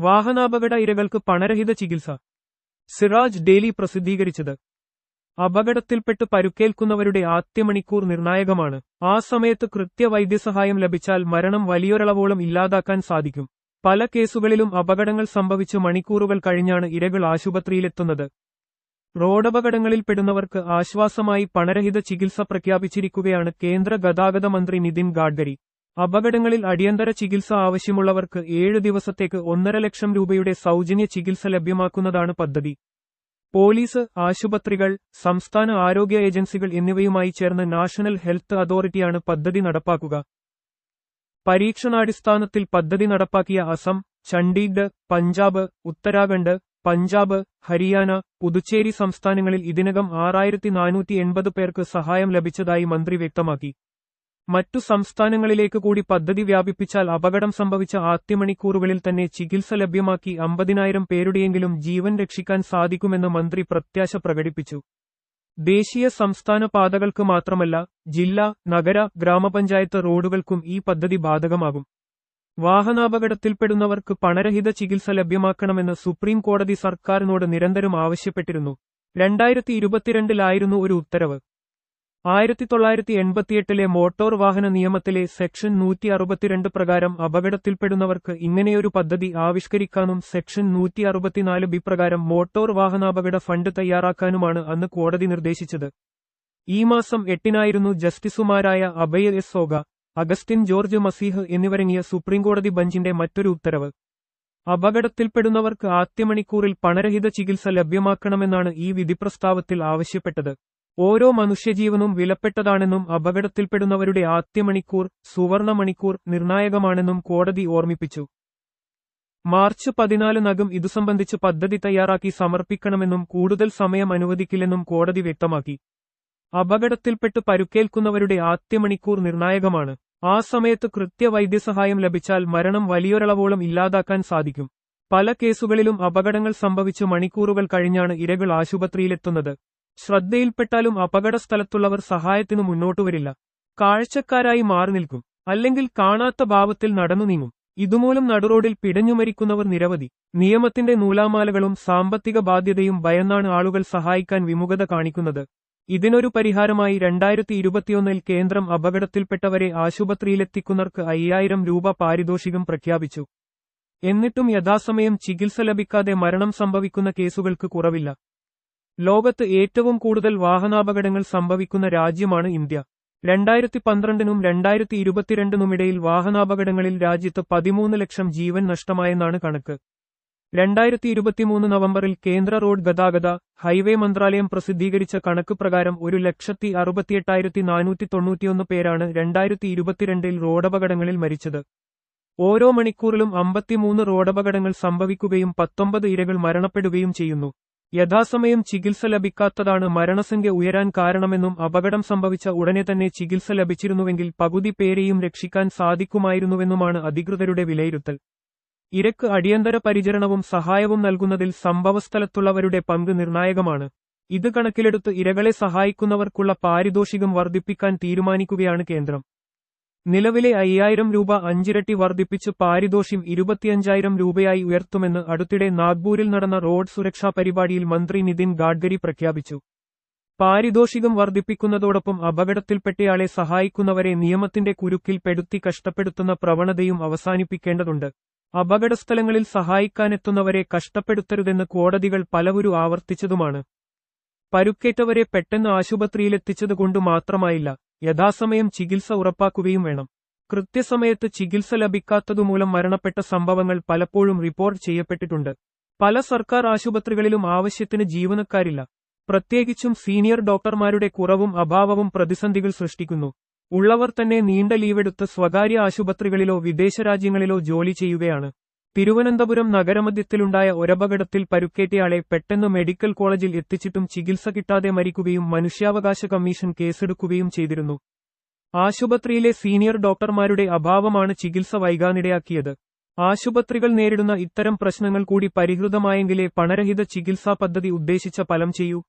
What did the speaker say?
വാഹനാപകട ഇരകൾക്ക് പണരഹിത ചികിത്സ. സിറാജ് ഡെയിലി പ്രസിദ്ധീകരിച്ചത്. അപകടത്തിൽപ്പെട്ട് പരുക്കേൽക്കുന്നവരുടെ ആദ്യ മണിക്കൂർ നിർണായകമാണ്. ആ സമയത്ത് കൃത്യ വൈദ്യസഹായം ലഭിച്ചാൽ മരണം വലിയൊരളവോളം ഇല്ലാതാക്കാൻ സാധിക്കും. പല കേസുകളിലും അപകടങ്ങൾ സംഭവിച്ച് മണിക്കൂറുകൾ കഴിഞ്ഞാണ് ഇരകൾ ആശുപത്രിയിലെത്തുന്നത്. റോഡപകടങ്ങളിൽപ്പെടുന്നവർക്ക് ആശ്വാസമായി പണരഹിത ചികിത്സ പ്രഖ്യാപിച്ചിരിക്കുകയാണ് കേന്ദ്ര ഗതാഗത മന്ത്രി നിതിൻ ഗാഡ്കരി. അപകടങ്ങളിൽ അടിയന്തര ചികിത്സ ആവശ്യമുള്ളവർക്ക് ഏഴ് ദിവസത്തേക്ക് ഒന്നര ലക്ഷം രൂപയുടെ സൗജന്യ ചികിത്സ ലഭ്യമാക്കുന്നതാണ് പദ്ധതി. പോലീസ് ആശുപത്രികൾ സംസ്ഥാന ആരോഗ്യ ഏജൻസികൾ എന്നിവയുമായി ചേർന്ന് നാഷണൽ ഹെൽത്ത് അതോറിറ്റിയാണ് പദ്ധതി നടപ്പാക്കുക. പരീക്ഷണാടിസ്ഥാനത്തിൽ പദ്ധതി നടപ്പാക്കിയ അസം ചണ്ഡീഗഡ് പഞ്ചാബ് ഉത്തരാഖണ്ഡ് പഞ്ചാബ് ഹരിയാന പുതുച്ചേരി സംസ്ഥാനങ്ങളിൽ ഇതിനകം ആറായിരത്തി പേർക്ക് സഹായം ലഭിച്ചതായി മന്ത്രി വ്യക്തമാക്കി. മറ്റു സംസ്ഥാനങ്ങളിലേക്ക് കൂടി പദ്ധതി വ്യാപിപ്പിച്ചാൽ അപകടം സംഭവിച്ച ആദ്യ മണിക്കൂറുകളിൽ തന്നെ ചികിത്സ ലഭ്യമാക്കി അമ്പതിനായിരം പേരുടെയെങ്കിലും ജീവൻ രക്ഷിക്കാൻ സാധിക്കുമെന്ന് മന്ത്രി പ്രത്യാശ പ്രകടിപ്പിച്ചു. ദേശീയ സംസ്ഥാന പാതകൾക്ക് മാത്രമല്ല ജില്ലാ നഗര ഗ്രാമപഞ്ചായത്ത് റോഡുകൾക്കും ഈ പദ്ധതി ബാധകമാകും. വാഹനാപകടത്തിൽപ്പെടുന്നവർക്ക് പണരഹിത ചികിത്സ ലഭ്യമാക്കണമെന്ന് സുപ്രീം കോടതി സർക്കാരിനോട് നിരന്തരം ആവശ്യപ്പെട്ടിരുന്നു. രണ്ടായിരത്തി ഇരുപത്തിരണ്ടിലായിരുന്നു ഒരു ഉത്തരവ്. ആയിരത്തി തൊള്ളായിരത്തി എൺപത്തിയെട്ടിലെ മോട്ടോർ വാഹന നിയമത്തിലെ സെക്ഷൻ നൂറ്റി അറുപത്തിരണ്ട് പ്രകാരം അപകടത്തിൽപ്പെടുന്നവർക്ക് ഇങ്ങനെയൊരു പദ്ധതി ആവിഷ്കരിക്കാനും സെക്ഷൻ നൂറ്റി അറുപത്തിനാല് ബി പ്രകാരം മോട്ടോർ വാഹനാപകട ഫണ്ട് തയ്യാറാക്കാനുമാണ് അന്ന് കോടതി നിർദ്ദേശിച്ചത്. ഈ മാസം എട്ടിനായിരുന്നു ജസ്റ്റിസുമാരായ അഭയ എസ് സോഗ അഗസ്റ്റിൻ ജോർജ് മസീഹ് എന്നിവരങ്ങിയ സുപ്രീംകോടതി ബഞ്ചിന്റെ മറ്റൊരു ഉത്തരവ്. അപകടത്തിൽപ്പെടുന്നവർക്ക് ആദ്യ മണിക്കൂറിൽ പണരഹിത ചികിത്സ ലഭ്യമാക്കണമെന്നാണ് ഈ വിധിപ്രസ്താവത്തിൽ ആവശ്യപ്പെട്ടത്. ഓരോ മനുഷ്യജീവനും വിലപ്പെട്ടതാണെന്നും അപകടത്തിൽപ്പെടുന്നവരുടെ ആദ്യമണിക്കൂർ സുവർണ മണിക്കൂർ നിർണായകമാണെന്നും കോടതി ഓർമ്മിപ്പിച്ചു. മാർച്ച് പതിനാലിനകം ഇതു സംബന്ധിച്ച് പദ്ധതി തയ്യാറാക്കി സമർപ്പിക്കണമെന്നും കൂടുതൽ സമയം അനുവദിക്കില്ലെന്നും കോടതി വ്യക്തമാക്കി. അപകടത്തിൽപ്പെട്ട് പരുക്കേൽക്കുന്നവരുടെ ആദ്യ മണിക്കൂർ നിർണായകമാണ്. ആ സമയത്ത് കൃത്യ വൈദ്യസഹായം ലഭിച്ചാൽ മരണം വലിയൊരളവോളം ഇല്ലാതാക്കാൻ സാധിക്കും. പല കേസുകളിലും അപകടങ്ങൾ സംഭവിച്ചു മണിക്കൂറുകൾ കഴിഞ്ഞാണ് ഇരകൾ ആശുപത്രിയിലെത്തുന്നത്. ശ്രദ്ധയിൽപ്പെട്ടാലും അപകട സ്ഥലത്തുള്ളവർ സഹായത്തിനു മുന്നോട്ടുവരില്ല കാഴ്ചക്കാരായി മാറി നിൽക്കും. അല്ലെങ്കിൽ കാണാത്ത ഭാവത്തിൽ നടന്നു നീങ്ങും. ഇതുമൂലം നടുറോഡിൽ പിടഞ്ഞുമരിക്കുന്നവർ നിരവധി. നിയമത്തിന്റെ നൂലാമാലകളും സാമ്പത്തിക ബാധ്യതയും ഭയന്നാണ് ആളുകൾ സഹായിക്കാൻ വിമുഖത കാണിക്കുന്നത്. ഇതിനൊരു പരിഹാരമായി രണ്ടായിരത്തി ഇരുപത്തിയൊന്നിൽ കേന്ദ്രം അപകടത്തിൽപ്പെട്ടവരെ ആശുപത്രിയിലെത്തിക്കുന്നവർക്ക് അയ്യായിരം രൂപ പാരിതോഷികം പ്രഖ്യാപിച്ചു. എന്നിട്ടും യഥാസമയം ചികിത്സ ലഭിക്കാതെ മരണം സംഭവിക്കുന്ന കേസുകൾക്ക് കുറവില്ല. ലോകത്ത് ഏറ്റവും കൂടുതൽ വാഹനാപകടങ്ങൾ സംഭവിക്കുന്ന രാജ്യമാണ് ഇന്ത്യ. രണ്ടായിരത്തി പന്ത്രണ്ടിനും രണ്ടായിരത്തി ഇരുപത്തിരണ്ടിനുമിടയിൽ വാഹനാപകടങ്ങളിൽ രാജ്യത്ത് പതിമൂന്ന് ലക്ഷം ജീവൻ നഷ്ടമായെന്നാണ് കണക്ക്. രണ്ടായിരത്തി ഇരുപത്തിമൂന്ന് നവംബറിൽ കേന്ദ്ര റോഡ് ഗതാഗത ഹൈവേ മന്ത്രാലയം പ്രസിദ്ധീകരിച്ച കണക്ക് പ്രകാരം ഒരു ലക്ഷത്തി അറുപത്തിയെട്ടായിരത്തി നാനൂറ്റി തൊണ്ണൂറ്റിയൊന്ന് പേരാണ് രണ്ടായിരത്തി ഇരുപത്തിരണ്ടിൽ റോഡപകടങ്ങളിൽ മരിച്ചത്. ഓരോ മണിക്കൂറിലും അമ്പത്തിമൂന്ന് റോഡപകടങ്ങൾ സംഭവിക്കുകയും പത്തൊമ്പത് ഇരകൾ മരണപ്പെടുകയും ചെയ്യുന്നു. യഥാസമയം ചികിത്സ ലഭിക്കാത്തതാണ് മരണസംഖ്യ ഉയരാൻ കാരണമെന്നും അപകടം സംഭവിച്ച ഉടനെ തന്നെ ചികിത്സ ലഭിച്ചിരുന്നുവെങ്കിൽ പകുതി പേരെയും രക്ഷിക്കാൻ സാധിക്കുമായിരുന്നുവെന്നുമാണ് അധികൃതരുടെ വിലയിരുത്തൽ. ഇരക്ക് അടിയന്തര പരിചരണവും സഹായവും നൽകുന്നതിൽ സംഭവസ്ഥലത്തുള്ളവരുടെ പങ്ക് നിർണായകമാണ്. ഇത് കണക്കിലെടുത്ത് ഇരകളെ സഹായിക്കുന്നവർക്കുള്ള പാരിതോഷികം വർദ്ധിപ്പിക്കാൻ തീരുമാനിക്കുകയാണ് കേന്ദ്രം. നിലവിലെ അയ്യായിരം രൂപ അഞ്ചിരട്ടി വർദ്ധിപ്പിച്ച് പാരിതോഷ്യം ഇരുപത്തിയഞ്ചായിരം രൂപയായി ഉയർത്തുമെന്ന് അടുത്തിടെ നാഗ്പൂരിൽ നടന്ന റോഡ് സുരക്ഷാ പരിപാടിയിൽ മന്ത്രി നിതിൻ ഗാഡ്കരി പ്രഖ്യാപിച്ചു. പാരിതോഷികം വർദ്ധിപ്പിക്കുന്നതോടൊപ്പം അപകടത്തിൽപ്പെട്ടയാളെ സഹായിക്കുന്നവരെ നിയമത്തിന്റെ കുരുക്കിൽ പെടുത്തി കഷ്ടപ്പെടുത്തുന്ന പ്രവണതയും അവസാനിപ്പിക്കേണ്ടതുണ്ട്. അപകടസ്ഥലങ്ങളിൽ സഹായിക്കാനെത്തുന്നവരെ കഷ്ടപ്പെടുത്തരുതെന്ന് കോടതികൾ പലവരും ആവർത്തിച്ചതുമാണ്. പരുക്കേറ്റവരെ പെട്ടെന്ന് ആശുപത്രിയിലെത്തിച്ചതുകൊണ്ടു മാത്രമായില്ല യഥാസമയം ചികിത്സ ഉറപ്പാക്കുകയും വേണം. കൃത്യസമയത്ത് ചികിത്സ ലഭിക്കാത്തതുമൂലം മരണപ്പെട്ട സംഭവങ്ങൾ പലപ്പോഴും റിപ്പോർട്ട് ചെയ്യപ്പെട്ടിട്ടുണ്ട്. പല സർക്കാർ ആശുപത്രികളിലും ആവശ്യത്തിന് ജീവനക്കാരില്ല. പ്രത്യേകിച്ചും സീനിയർ ഡോക്ടർമാരുടെ കുറവും അഭാവവും പ്രതിസന്ധികൾ സൃഷ്ടിക്കുന്നു. ഉള്ളവർ തന്നെ നീണ്ട ലീവെടുത്ത് സ്വകാര്യ ആശുപത്രികളിലോ വിദേശ രാജ്യങ്ങളിലോ ജോലി ചെയ്യുകയാണ്. തിരുവനന്തപുരം നഗരമധ്യത്തിലുണ്ടായ ഒരപകടത്തിൽ പരുക്കേറ്റയാളെ പെട്ടെന്ന് മെഡിക്കൽ കോളേജിൽ എത്തിച്ചിട്ടും ചികിത്സ കിട്ടാതെ മരിക്കുകയും മനുഷ്യാവകാശ കമ്മീഷൻ കേസെടുക്കുകയും ചെയ്തിരുന്നു. ആശുപത്രിയിലെ സീനിയർ ഡോക്ടർമാരുടെ അഭാവമാണ് ചികിത്സ വൈകാനിടയാക്കിയത്. ആശുപത്രികൾ നേരിടുന്ന ഇത്തരം പ്രശ്നങ്ങൾ കൂടി പരിഹൃതമായെങ്കിലേ പണരഹിത ചികിത്സാ പദ്ധതി ഉദ്ദേശിച്ച ഫലം ചെയ്യൂ.